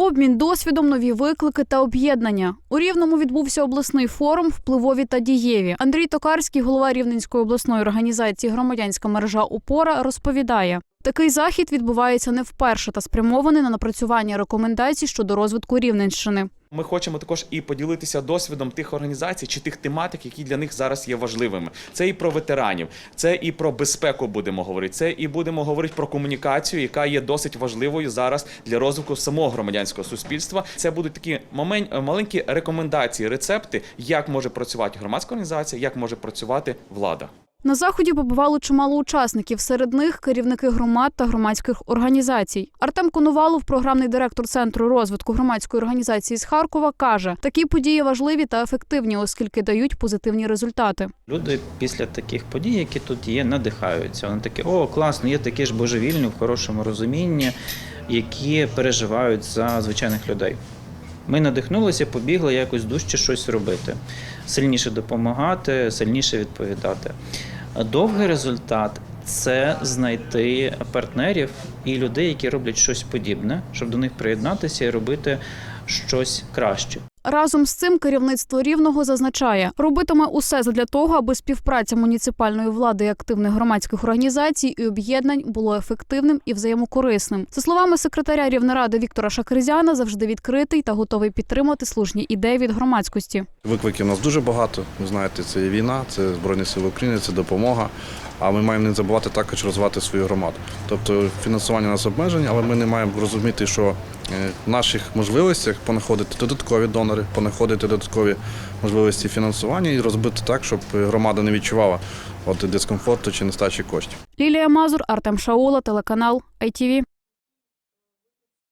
Обмін досвідом, нові виклики та об'єднання. У Рівному відбувся обласний форум Впливові та дієві. Андрій Токарський, голова Рівненської обласної організації Громадянська мережа Опора, розповідає. Такий захід відбувається не вперше та спрямований на напрацювання рекомендацій щодо розвитку Рівненщини. Ми хочемо також і поділитися досвідом тих організацій чи тих тематик, які для них зараз є важливими. Це і про ветеранів, це і про безпеку будемо говорити. Це і будемо говорити про комунікацію, яка є досить важливою зараз для розвитку самого громадянського суспільства. Це будуть такі момен- маленькі рекомендації, рецепти, як може працювати громадська організація, як може працювати влада. На заході побувало чимало учасників. Серед них керівники громад та громадських організацій. Артем Коновалов, програмний директор центру розвитку громадської організації з Харкова, каже: такі події важливі та ефективні, оскільки дають позитивні результати. Люди після таких подій, які тут є, надихаються. Вони такі, о, класно, є такі ж божевільні в хорошому розумінні, які переживають за звичайних людей. Ми надихнулися, побігли якось дужче щось робити, сильніше допомагати, сильніше відповідати. Довгий результат це знайти партнерів і людей, які роблять щось подібне, щоб до них приєднатися і робити щось краще. Разом з цим керівництво рівного зазначає, робитиме усе задля того, аби співпраця муніципальної влади і активних громадських організацій і об'єднань було ефективним і взаємокорисним. За словами секретаря Рівнеради Віктора Шакризяна, завжди відкритий та готовий підтримати слушні ідеї від громадськості. Викликів у нас дуже багато. Ви знаєте, це є війна, це Збройні Сили України, це допомога. А ми маємо не забувати також розвивати свою громаду. Тобто фінансування у нас обмежені, але ми не маємо розуміти, що наших можливостях понаходити додаткові донори, понаходити додаткові можливості фінансування і розбити так, щоб громада не відчувала от дискомфорту чи нестачі коштів. Лілія Мазур, Артем Шаула, телеканал ITV.